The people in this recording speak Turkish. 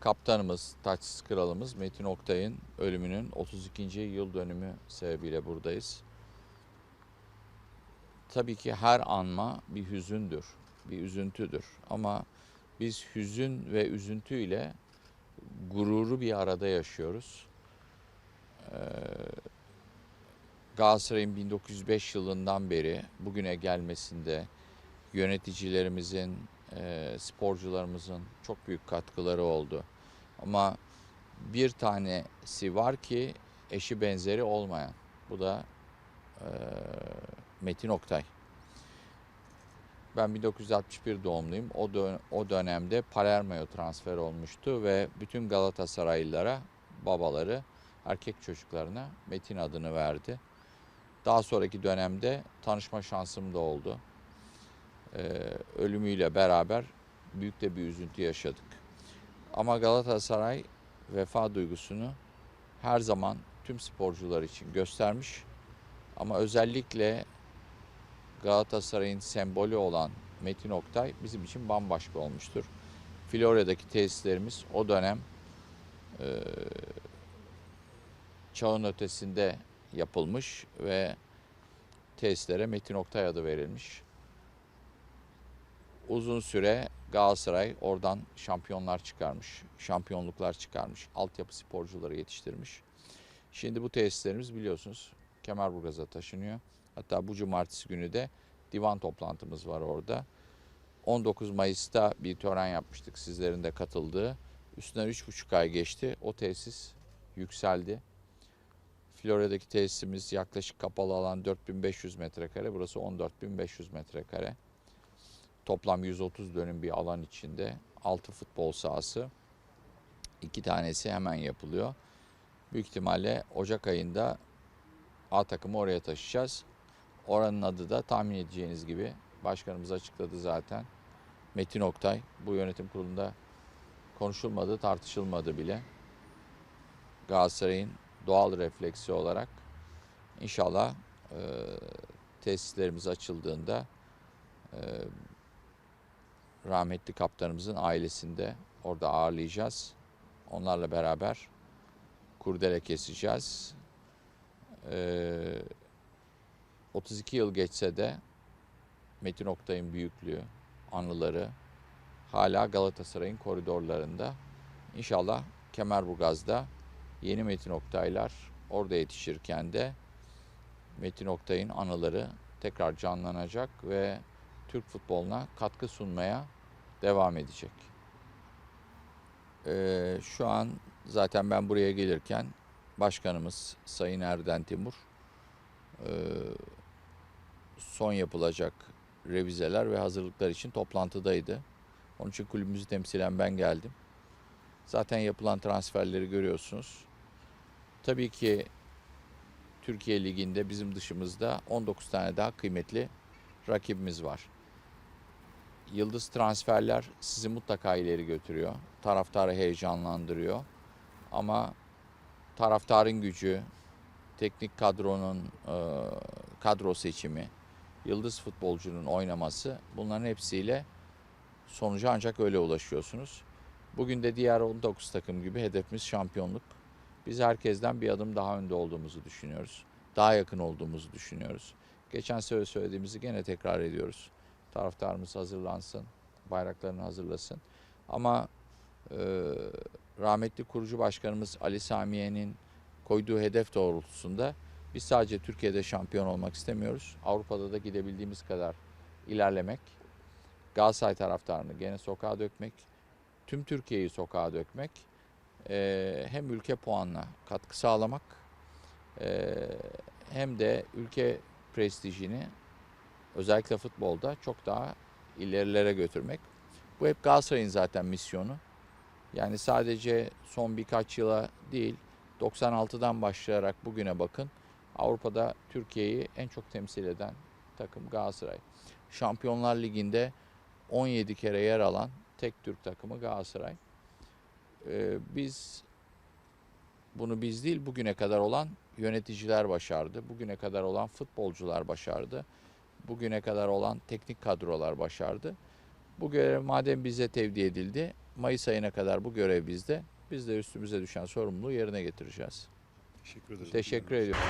kaptanımız, taçsız kralımız Metin Oktay'ın ölümünün 32. yıl dönümü sebebiyle buradayız. Tabii ki her anma bir hüzündür, bir üzüntüdür. Ama biz hüzün ve üzüntüyle gururu bir arada yaşıyoruz. Ee, Galatasaray'ın 1905 yılından beri bugüne gelmesinde yöneticilerimizin, e, sporcularımızın çok büyük katkıları oldu. Ama bir tanesi var ki eşi benzeri olmayan. Bu da e, Metin Oktay. Ben 1961 doğumluyum. O, dö- o dönemde Palermo'ya transfer olmuştu ve bütün Galatasaraylılara babaları erkek çocuklarına Metin adını verdi. Daha sonraki dönemde tanışma şansım da oldu. Ee, ölümüyle beraber büyük de bir üzüntü yaşadık. Ama Galatasaray vefa duygusunu her zaman tüm sporcular için göstermiş. Ama özellikle Galatasaray'ın sembolü olan Metin Oktay bizim için bambaşka olmuştur. Florya'daki tesislerimiz o dönem e, çağın ötesinde yapılmış ve tesislere Metin Oktay adı verilmiş. Uzun süre Galatasaray oradan şampiyonlar çıkarmış, şampiyonluklar çıkarmış, altyapı sporcuları yetiştirmiş. Şimdi bu tesislerimiz biliyorsunuz Kemerburgaz'a taşınıyor. Hatta bu cumartesi günü de divan toplantımız var orada. 19 Mayıs'ta bir tören yapmıştık sizlerin de katıldığı. Üstünden 3,5 ay geçti. O tesis yükseldi. Florya'daki tesisimiz yaklaşık kapalı alan 4500 metrekare. Burası 14500 metrekare. Toplam 130 dönüm bir alan içinde 6 futbol sahası. iki tanesi hemen yapılıyor. Büyük ihtimalle Ocak ayında A takımı oraya taşıyacağız. Oranın adı da tahmin edeceğiniz gibi başkanımız açıkladı zaten. Metin Oktay bu yönetim kurulunda konuşulmadı, tartışılmadı bile. Galatasaray'ın doğal refleksi olarak inşallah e, tesislerimiz açıldığında e, rahmetli kaptanımızın ailesinde orada ağırlayacağız. Onlarla beraber kurdele keseceğiz. Ee, 32 yıl geçse de Metin Oktay'ın büyüklüğü, anıları hala Galatasaray'ın koridorlarında. İnşallah Kemerburgaz'da yeni Metin Oktaylar orada yetişirken de Metin Oktay'ın anıları tekrar canlanacak ve Türk futboluna katkı sunmaya devam edecek. Ee, şu an zaten ben buraya gelirken başkanımız Sayın Erden Timur e, son yapılacak revizeler ve hazırlıklar için toplantıdaydı. Onun için kulübümüzü temsilen ben geldim. Zaten yapılan transferleri görüyorsunuz. Tabii ki Türkiye Ligi'nde bizim dışımızda 19 tane daha kıymetli rakibimiz var. Yıldız transferler sizi mutlaka ileri götürüyor. Taraftarı heyecanlandırıyor. Ama taraftarın gücü, teknik kadronun e, kadro seçimi, yıldız futbolcunun oynaması bunların hepsiyle sonuca ancak öyle ulaşıyorsunuz. Bugün de diğer 19 takım gibi hedefimiz şampiyonluk. Biz herkesten bir adım daha önde olduğumuzu düşünüyoruz. Daha yakın olduğumuzu düşünüyoruz. Geçen sene söylediğimizi gene tekrar ediyoruz. Taraftarımız hazırlansın, bayraklarını hazırlasın. Ama e, rahmetli kurucu başkanımız Ali Samiye'nin koyduğu hedef doğrultusunda biz sadece Türkiye'de şampiyon olmak istemiyoruz. Avrupa'da da gidebildiğimiz kadar ilerlemek, Galatasaray taraftarını gene sokağa dökmek, tüm Türkiye'yi sokağa dökmek, e, hem ülke puanına katkı sağlamak, e, hem de ülke prestijini özellikle futbolda çok daha ilerilere götürmek. Bu hep Galatasaray'ın zaten misyonu. Yani sadece son birkaç yıla değil, 96'dan başlayarak bugüne bakın. Avrupa'da Türkiye'yi en çok temsil eden takım Galatasaray. Şampiyonlar Ligi'nde 17 kere yer alan tek Türk takımı Galatasaray. Ee, biz bunu biz değil bugüne kadar olan yöneticiler başardı. Bugüne kadar olan futbolcular başardı bugüne kadar olan teknik kadrolar başardı. Bu görev madem bize tevdi edildi, Mayıs ayına kadar bu görev bizde. Biz de üstümüze düşen sorumluluğu yerine getireceğiz. Teşekkür ederim. Teşekkür ediyorum.